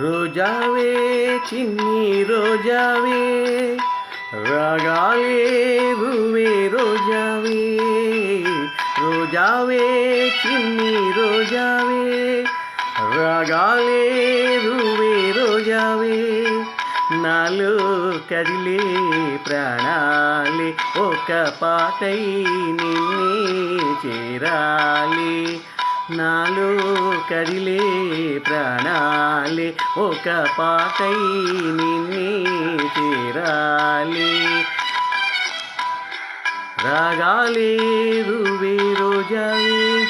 రోజావే చిన్ని రోజావే రాగాలే రువే రోజావే. రోజావే చిన్ని రోజావే రాగాలే రువే రోజావే. నాలో కదిలే ప్రాణాలే ఒక పాటై నిన్నే చేరాలి. నాలో కదిలే ప్రాణాలే ఒక పాటై నిన్నే చేరాలి. రాగాలే రువే రోజావే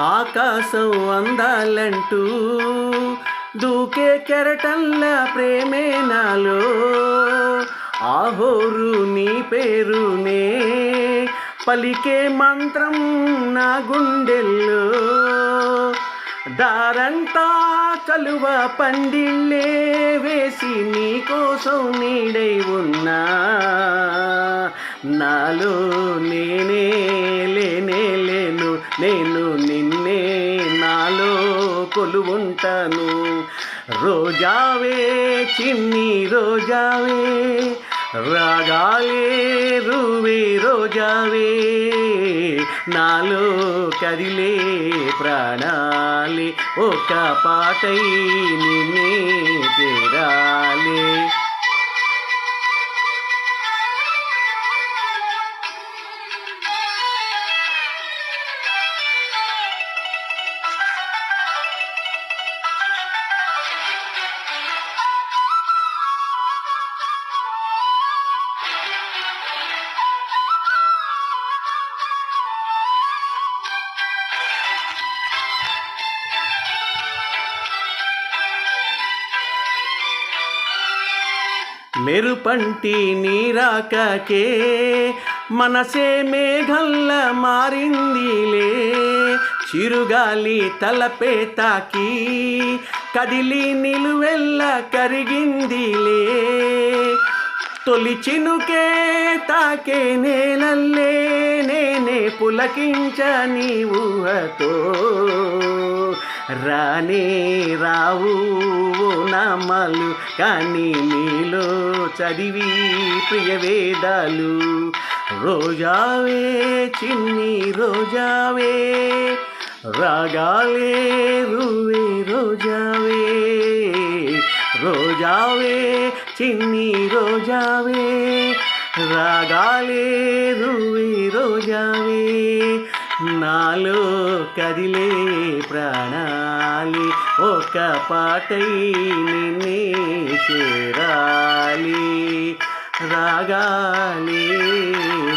ఆకాశం అందాలంటూ దూకే కెరటల్లా ప్రేమే నాలో. ఆహోరు నీ పేరునే పలికే మంత్రం నా గుండెల్లో. దారంతా కలువ పందిళ్ళే వేసి నీ కోసం నీడై ఉన్నా. నాలో నేనే లేనే లేను నేను నిన్నే నాలో కొలువుంటాను. రోజావే చిన్ని రోజావే రాగాలే రువే రోజావే నాలో కదిలే ప్రాణాలి. ఒక పాటై నిన్నే మెరుపంటి నీరాకకే మనసే మేఘల్ల మారిందిలే. చిరుగాలి తలపే తాకి కదిలి నిలువెల్ల కరిగిందిలే. తొలి చినుకే తాకే నేలల్లే నేనే పులకించ నీ ఊహతో. రానే రావు ఓ నామాలు కానీ నీలో చదివి ప్రియ వేదాలు. రోజావే చిన్ని రోజావే రాగాలే రువే రోజావే. రోజావే చిన్ని రోజావే రాగాలే రువే రోజావే. నాలో కదిలే ప్రాణాలి ఒక పాటై నిన్నే చేరాలి రాగాలి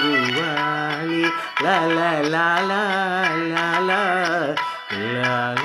రువాలి లాల లాల లాల లా